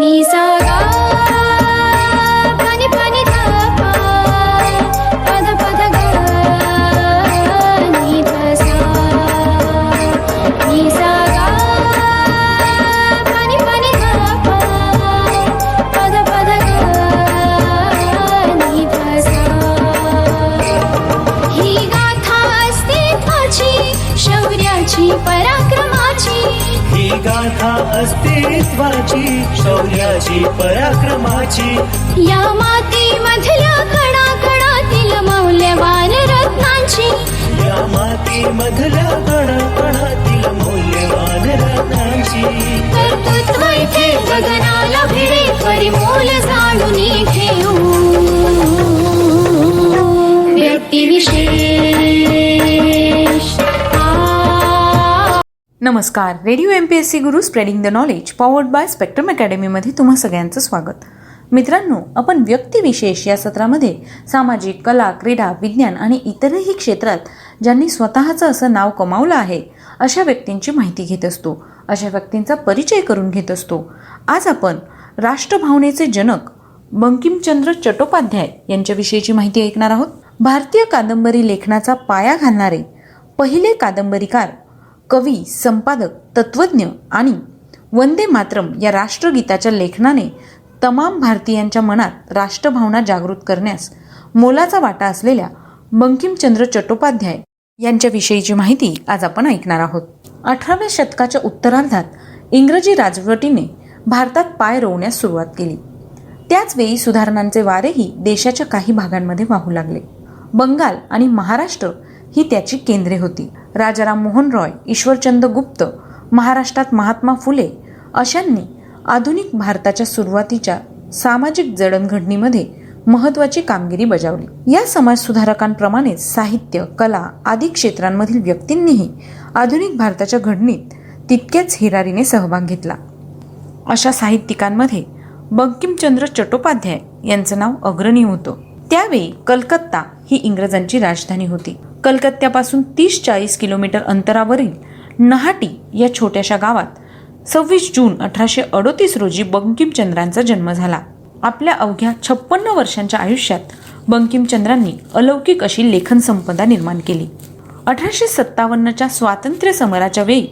नि सा अस्तित्वाची शौर्याची पराक्रमाची. या मातीमधल्या कणा कणातील मौल्यवान रत्नांची. या माती मधल्या कणाकणातील मौल्यवान रत्नांची. नमस्कार. Radio M P S C Guru spreading the knowledge powered by Spectrum अकॅडमीमध्ये तुम्हा सगळ्यांचं स्वागत. मित्रांनो आपण व्यक्तिविशेष या सत्रामध्ये सामाजिक कला क्रीडा विज्ञान आणि इतरही क्षेत्रात ज्यांनी स्वतःचं असं नाव कमावलं आहे अशा व्यक्तींची माहिती घेत असतो. अशा व्यक्तींचा परिचय करून घेत असतो. आज आपण राष्ट्रभावनेचे जनक बंकिमचंद्र चट्टोपाध्याय यांच्याविषयीची माहिती ऐकणार आहोत. भारतीय कादंबरी लेखनाचा पाया घालणारे पहिले कादंबरीकार कवी संपादक तत्त्वज्ञ आणि वंदे मातरम या राष्ट्रगीताच्या लेखनाने तमाम भारतीयांच्या मनात राष्ट्रभावना जागृत करण्यास मोलाचा वाटा असलेल्या बंकिमचंद्र चट्टोपाध्याय यांच्याविषयीची माहिती आज आपण ऐकणार आहोत. अठराव्या शतकाच्या उत्तरार्धात इंग्रजी राजवटीने भारतात पाय रोवण्यास सुरुवात केली. त्याचवेळी सुधारणांचे वारेही देशाच्या काही भागांमध्ये वाहू लागले. बंगाल आणि महाराष्ट्र ही त्याची केंद्रे होती. राजाराम मोहन रॉय ईश्वरचंद गुप्त महाराष्ट्रात महात्मा फुले अशांनी आधुनिक भारताच्या सुरुवातीच्या सामाजिक जडणघडणीमध्ये महत्वाची कामगिरी बजावली. या समाजसुधारकांप्रमाणेच साहित्य कला आदी क्षेत्रांमधील व्यक्तींनीही आधुनिक भारताच्या घडणीत तितक्याच हिरारीने सहभाग घेतला. अशा साहित्यिकांमध्ये बंकिमचंद्र चट्टोपाध्याय यांचं नाव अग्रणी होतं. त्यावेळी कलकत्ता ही इंग्रजांची राजधानी होती. कलकत्त्यापासून तीस चाळीस किलोमीटर अंतरावरील नहाटी या छोट्याशा गावात सव्वीस जून अठराशे अडोतीस रोजी बंकिमचंद्रांचा जन्म झाला. आपल्या अवघ्या छप्पन्न वर्षांच्या आयुष्यात बंकिमचंद्रांनी अलौकिक अशी लेखन संपदा निर्माण केली. अठराशे सत्तावन्नच्या स्वातंत्र्य समराच्या वेळी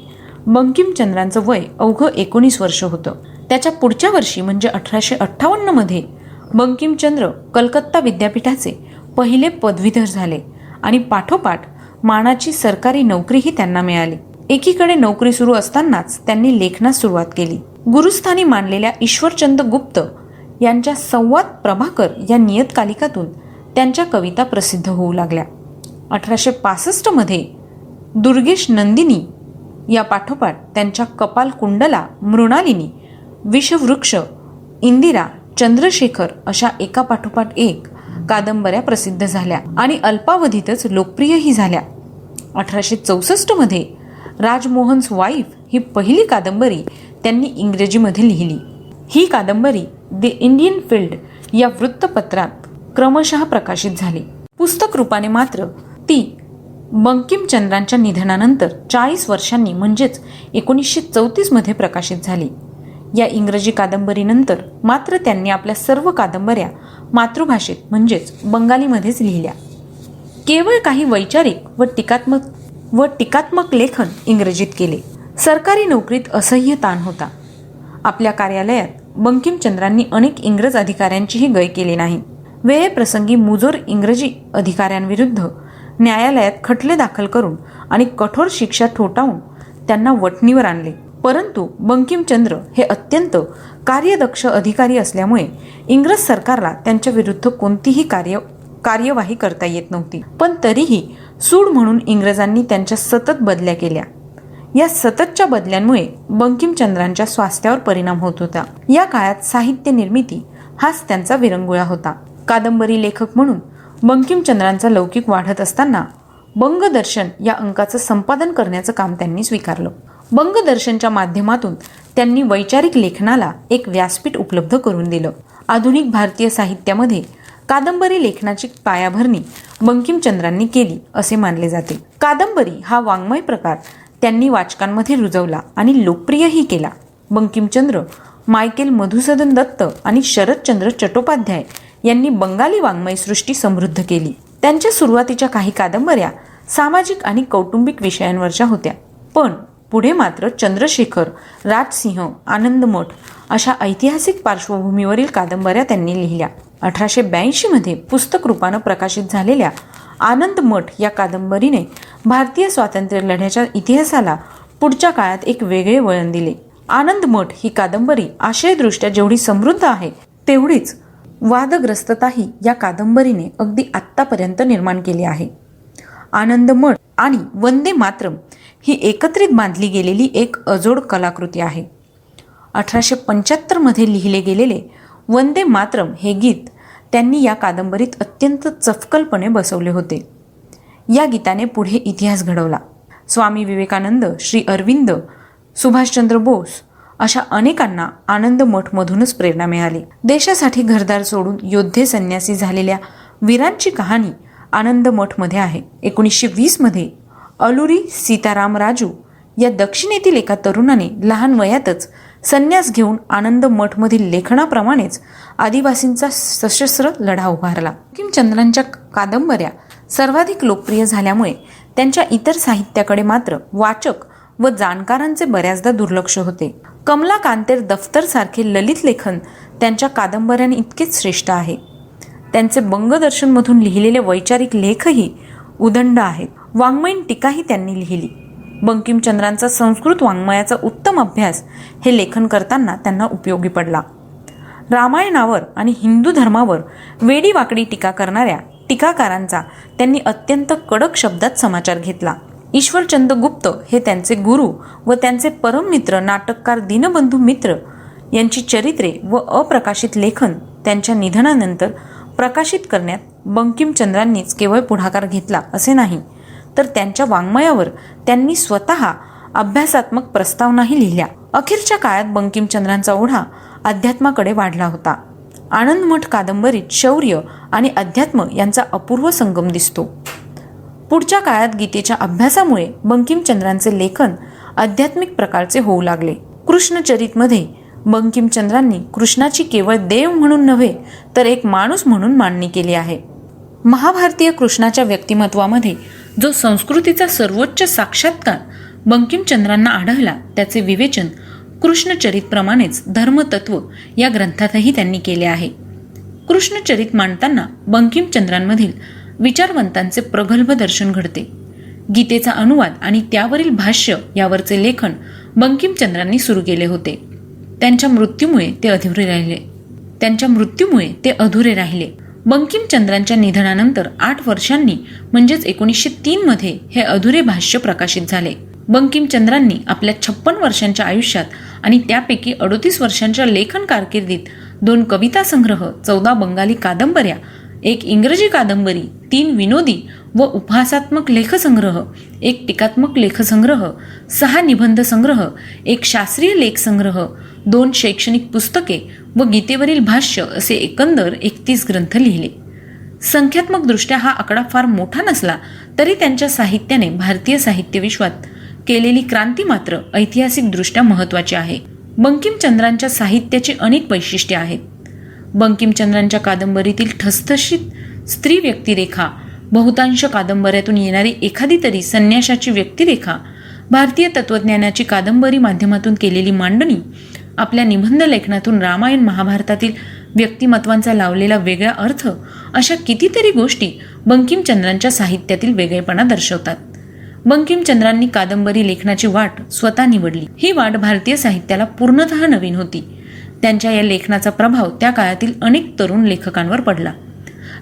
बंकिमचंद्रांचं वय अवघं एकोणीस वर्ष होतं. त्याच्या पुढच्या वर्षी म्हणजे अठराशे अठ्ठावन्नमध्ये बंकिमचंद्र कलकत्ता विद्यापीठाचे पहिले पदवीधर झाले. आणि पाठोपाठ मानाची सरकारी नोकरीही त्यांना मिळाली. एकीकडे नोकरी सुरू असतानाच त्यांनी लेखनास सुरुवात केली. गुरुस्थानी मानलेल्या ईश्वरचंद गुप्त यांच्या संवाद प्रभाकर या नियतकालिकातून त्यांच्या कविता प्रसिद्ध होऊ लागल्या. अठराशे पासष्टमध्ये दुर्गेश नंदिनी या पाठोपाठ त्यांच्या कपाल कुंडला मृणालिनी विषवृक्ष इंदिरा चंद्रशेखर अशा एका पाठोपाठ एक कादंबऱ्या प्रसिद्ध झाल्या आणि अल्पावधीतच लोकप्रियही झाल्या. अठराशे चौसष्टमध्ये राजमोहन्स वाईफ ही पहिली कादंबरी त्यांनी इंग्रजीमध्ये लिहिली. ही कादंबरी द इंडियन फील्ड या वृत्तपत्रात क्रमशः प्रकाशित झाली. पुस्तक रूपाने मात्र ती बंकिमचंद्रांच्या निधनानंतर चाळीस वर्षांनी म्हणजेच एकोणीसशे चौतीसमध्ये प्रकाशित झाली. या इंग्रजी कादंबरीनंतर मात्र त्यांनी आपल्या सर्व कादंबऱ्या मातृभाषेत म्हणजेच बंगालीमध्येच लिहिल्या. केवळ काही वैचारिक व टीकात्मक व टीकात्मक लेखन इंग्रजीत केले. सरकारी नोकरीत असह्य ताण होता. आपल्या कार्यालयात बंकिमचंद्रांनी अनेक इंग्रज अधिकाऱ्यांचीही गय केली नाही. वेळेप्रसंगी मुजोर इंग्रजी अधिकाऱ्यांविरुद्ध न्यायालयात खटले दाखल करून आणि कठोर शिक्षा ठोठावून त्यांना वटणीवर आणले. परंतु बंकिमचंद्र हे अत्यंत कार्यदक्ष अधिकारी असल्यामुळे इंग्रज सरकारला त्यांच्या विरुद्ध कोणतीही कार्य कार्यवाही करता येत नव्हती. पण तरीही सूड म्हणून इंग्रजांनी त्यांच्या सतत बदल्या केल्या. या सततच्या बदल्यांमुळे बंकिमचंद्रांच्या स्वास्थ्यावर परिणाम होत होता. या काळात साहित्य निर्मिती हाच त्यांचा विरंगुळा होता. कादंबरी लेखक म्हणून बंकिमचंद्रांचा लौकिक वाढत असताना बंगदर्शन या अंकाचं संपादन करण्याचं काम त्यांनी स्वीकारलं. बंगदर्शनच्या माध्यमातून त्यांनी वैचारिक लेखनाला एक व्यासपीठ उपलब्ध करून दिलं. आधुनिक भारतीय साहित्यामध्ये कादंबरी लेखनाची पायाभरणी बंकिमचंद्रांनी केली असे मानले जाते. कादंबरी हा वाङ्मय प्रकार त्यांनी वाचकांमध्ये रुजवला आणि लोकप्रियही केला. बंकिमचंद्र मायकेल मधुसूदन दत्त आणि शरदचंद्र चट्टोपाध्याय यांनी बंगाली वाङ्मय सृष्टी समृद्ध केली. त्यांच्या सुरुवातीच्या काही कादंबऱ्या सामाजिक आणि कौटुंबिक विषयांवरच्या होत्या. पण पुढे मात्र चंद्रशेखर राजसिंह आनंदमठ अशा ऐतिहासिक पार्श्वभूमीवरील कादंबऱ्या त्यांनी लिहिल्या. अठराशे ब्याऐंशीमध्ये पुस्तक रूपानं प्रकाशित झालेल्या आनंद मठ या कादंबरीने भारतीय स्वातंत्र्य लढ्याच्या इतिहासाला पुढच्या काळात एक वेगळे वळण दिले. आनंद मठ ही कादंबरी आशयदृष्ट्या जेवढी समृद्ध आहे तेवढीच वादग्रस्तताही या कादंबरीने अगदी आत्तापर्यंत निर्माण केली आहे. आनंद मठ आणि वंदे मातरम ही एकत्रित बांधली गेलेली एक अजोड कलाकृती आहे. अठराशे पंच्याहत्तरमध्ये लिहिले गेलेले वंदे मातरम हे गीत त्यांनी या कादंबरीत अत्यंत चपकलपणे बसवले होते. या गीताने पुढे इतिहास घडवला. स्वामी विवेकानंद श्री अरविंद सुभाषचंद्र बोस अशा अनेकांना आनंद मठमधूनच प्रेरणा मिळाली. देशासाठी घरदार सोडून योद्धे संन्यासी झालेल्या वीरांची कहाणी आनंद मठमध्ये आहे. एकोणीसशे वीसमध्ये अलुरी सीताराम राजू या दक्षिणेतील एका तरुणाने लहान वयातच संन्यास घेऊन आनंद मठमधील लेखनाप्रमाणेच आदिवासींचा सशस्त्र लढा उभारला. बंकिमचंद्रांच्या कादंबऱ्या सर्वाधिक लोकप्रिय झाल्यामुळे त्यांच्या इतर साहित्याकडे मात्र वाचक व जाणकारांचे बऱ्याचदा दुर्लक्ष होते. कमला कांतेर दफ्तरसारखे ललित लेखन त्यांच्या कादंबऱ्यांनी इतकेच श्रेष्ठ आहे. त्यांचे बंगदर्शनमधून लिहिलेले वैचारिक लेखही उदंड आहेत. वाङ्मयीन टीकाही त्यांनी लिहिली. बंकिमचंद्रांचा संस्कृत वाङ्मयाचा उत्तम अभ्यास हे लेखन करताना त्यांना उपयोगी पडला. रामायणावर आणि हिंदू धर्मावर वेडी वाकडी टीका करणाऱ्या टीकाकारांचा त्यांनी अत्यंत कडक शब्दात समाचार घेतला. ईश्वरचंद गुप्त हे त्यांचे गुरु व त्यांचे परममित्र नाटककार दीनबंधू मित्र यांची चरित्रे व अप्रकाशित लेखन त्यांच्या निधनानंतर प्रकाशित करण्यात बंकिमचंद्रांनीच केवळ पुढाकार घेतला असे नाही तर त्यांच्या वाङ्मयावर त्यांनी स्वतः अभ्यासात्मक प्रस्तावनाही लिहिल्या. अखेरच्या काळात बंकिमचंद्रांचा ओढा अध्यात्माकडे वाढला होता. आनंदमठ कादंबरीत शौर्य आणि अध्यात्म यांचा अपूर्व संगम दिसतो. पुढच्या काळात गीतेच्या अभ्यासामुळे बंकिमचंद्रांचे लेखन आध्यात्मिक प्रकारचे होऊ लागले. कृष्णचरितमध्ये बंकिमचंद्रांनी कृष्णाची केवळ देव म्हणून नव्हे तर एक माणूस म्हणून मांडणी केली आहे. महाभारतीय कृष्णाच्या व्यक्तिमत्वामध्ये जो संस्कृतीचा सर्वोच्च साक्षात्कार बंकिमचंद्रांना आढळला त्याचे विवेचन कृष्णचरितप्रमाणेच धर्मतत्व या ग्रंथातही त्यांनी केले आहे. कृष्णचरित मांडताना बंकिमचंद्रांमधील विचारवंतांचे प्रगल्भ दर्शन घडते. गीतेचा अनुवाद आणि त्यावरील भाष्य यावरचे लेखन बंकिमचंद्रांनी सुरू केले होते. त्यांच्या मृत्यूमुळे ते अधुरे राहिले. त्यांच्या मृत्यूमुळे ते अधुरे राहिले. बंकिमचंद्रांच्या निधनानंतर आठ वर्षांनी म्हणजेच एकोणीसशे तीनमध्ये हे अधुरे भाष्य प्रकाशित झाले. बंकिमचंद्रांनी आपल्या छप्पन वर्षांच्या आयुष्यात आणि त्यापैकी अडोतीस वर्षांच्या लेखन कारकिर्दीत दोन कविता संग्रह चौदा बंगाली कादंबऱ्या एक इंग्रजी कादंबरी तीन विनोदी व उपहासात्मक लेखसंग्रह एक टीकात्मक लेखसंग्रह सहा निबंध संग्रह एक शास्त्रीय लेखसंग्रह दोन शैक्षणिक पुस्तके व गीतेवरील भाष्य असे एकंदर एकतीस ग्रंथ लिहिले. संख्यात्मकदृष्ट्या हा आकडा फार मोठा नसला तरी त्यांच्या साहित्याने भारतीय साहित्य विश्वात केलेली क्रांती मात्र ऐतिहासिकदृष्ट्या महत्त्वाची आहे. बंकिमचंद्रांच्या साहित्याची अनेक वैशिष्ट्ये आहेत. बंकिमचंद्रांच्या कादंबरीतील ठसठशीत स्त्री व्यक्तिरेखा बहुतांश कादंबऱ्यातून येणारी एखादी तरी संन्याशाची व्यक्तिरेखा भारतीय तत्वज्ञानाची कादंबरी माध्यमातून केलेली मांडणी आपल्या निबंध लेखनातून रामायण महाभारतातील व्यक्तिमत्वांचा लावलेला वेगळा अर्थ अशा कितीतरी गोष्टी बंकिमचंद्रांच्या साहित्यातील वेगळेपणा दर्शवतात. बंकिमचंद्रांनी कादंबरी लेखनाची वाट स्वतः निवडली. ही वाट भारतीय साहित्याला पूर्णतः नवीन होती. त्यांच्या या लेखनाचा प्रभाव त्या काळातील अनेक तरुण लेखकांवर पडला.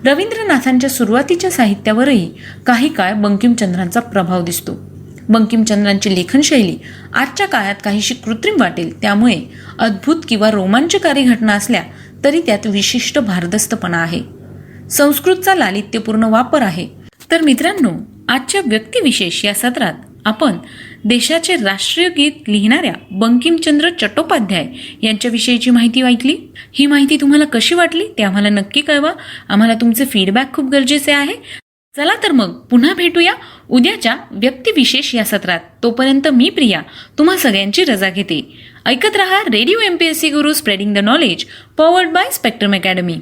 रवींद्रनाथांच्या सुरुवातीच्या साहित्यावरही काही काळ बंकिमचंद्रांचा प्रभाव दिसतो. बंकिमचंद्रांची लेखनशैली आजच्या काळात काहीशी कृत्रिम वाटेल त्यामुळे अद्भुत किंवा रोमांचकारी घटना असल्या तरी त्यात विशिष्ट भारदस्तपणा आहे. संस्कृतचा लालित्यपूर्ण वापर आहे. तर मित्रांनो आजच्या व्यक्तिविशेष या सत्रात आपण देशाचे राष्ट्रीय गीत लिहिणाऱ्या बंकिमचंद्र चट्टोपाध्याय यांच्याविषयीची माहिती ऐकली? ही माहिती तुम्हाला कशी वाटली? ते आम्हाला नक्की कळवा. आम्हाला तुमचे फीडबॅक खूप गरजेचे आहे. चला तर मग पुन्हा भेटूया उद्याच्या व्यक्तिविशेष या सत्रात. तोपर्यंत मी प्रिया तुम्हा सगळ्यांची रजा घेते. ऐकत रहा radio M P S C Guru spreading the knowledge powered by Spectrum Academy